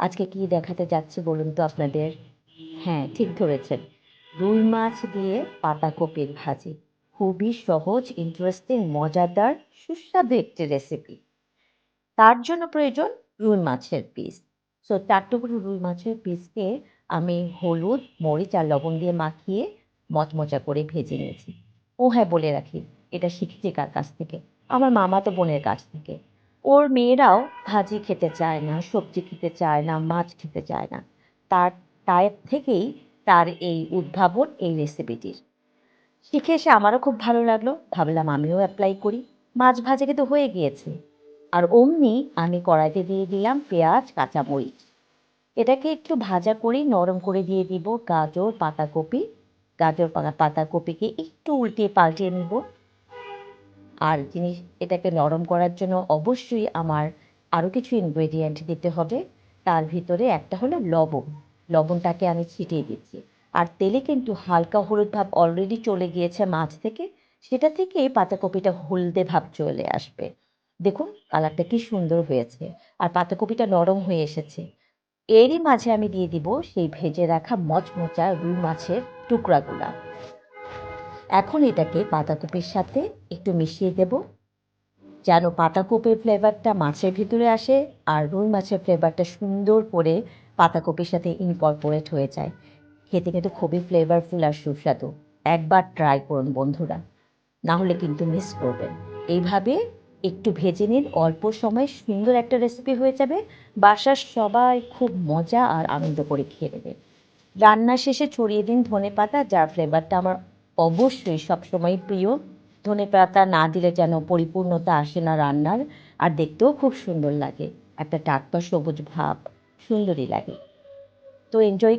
আজকে কি দেখাতে যাচ্ছি বলুন তো আপনাদের? হ্যাঁ ঠিক ধরেছেন। রুই মাছ দিয়ে পাতাকপির ভাজি। খুবই সহজ ইন্টারেস্টিং মজাদার, সুস্বাদু একটি রেসিপি তার জন্য প্রয়োজন রুই মাছের পিস সো চার টুকরো রুই মাছের পিসকে আমি হলুদ, মরিচ আর লবণ দিয়ে মাখিয়ে মচমচা করে ভেজে নিয়েছি। ও হ্যাঁ বলে রাখি, এটা শিখেছি কার কাছ থেকে? আমার মামাতো বোনের কাছ থেকে। ওর মেয়েরাও ভাজি খেতে চায় না, সবজি খেতে চায় না, মাছ খেতে চায় না। তার তার থেকেই তার এই উদ্ভাবন, এই রেসিপিটির শিখে এসে আমারও খুব ভালো লাগল। ভাবলাম আমিও অ্যাপ্লাই করি। মাছ ভাজা কিন্তু হয়ে গিয়েছে। আর অমনি আমি কড়াইতে দিয়ে দিলাম পেঁয়াজ, কাঁচামরিচ। এটাকে একটু ভাজা করে নরম করে দিয়ে দিব। গাজর, পাতাকপি, গাজর, পাতা, পাতাকপিকে একটু উল্টিয়ে পাল্টিয়ে নিব। আর জিনিস এটাকে নরম করার জন্য অবশ্যই আমার আরও কিছু ইনগ্রেডিয়েন্ট দিতে হবে। তার ভিতরে একটা হলো লবণ। লবণটাকে আমি ছিটিয়ে দিচ্ছি। আর তেলে কিন্তু হালকা হলুদ ভাব অলরেডি চলে গিয়েছে মাছ থেকে। সেটা থেকে পাতাকপিটা হলদে ভাব চলে আসবে। দেখুন কালারটা কি সুন্দর হয়েছে। আর পাতাকপিটা নরম হয়ে এসেছে। এরই মাঝে আমি দিয়ে দিব সেই ভেজে রাখা মচমচা রুই মাছের টুকরাগুলা। এখন এটাকে পাতাকপির সাথে একটু মিশিয়ে দেব। যেন পাতাকপির ফ্লেভারটা মাছের ভিতরে আসে আর রুই মাছের ফ্লেভারটা সুন্দর করে পাতাকপির সাথে ইনকর্পোরেট হয়ে যায়। খেতে কিন্তু খুবই ফ্লেভারফুল আর সুস্বাদু। একবার ট্রাই করুন বন্ধুরা। না হলে কিন্তু মিস করবেন। এইভাবে একটু ভেজে নিন। অল্প সময়ে সুন্দর একটা রেসিপি হয়ে যাবে। বাসার সবাই খুব মজা আর আনন্দ করে খেয়ে নেবে। রান্না শেষে ছড়িয়ে দিন ধনে পাতা যার ফ্লেভারটা আমার অবশ্যই সবসময় প্রিয়। ধনে পাতা না দিলে যেন পরিপূর্ণতা আসে না রান্নার। আর দেখতেও খুব সুন্দর লাগে। একটা টাটকা সবুজ ভাব সুন্দরই লাগে। তো এনজয়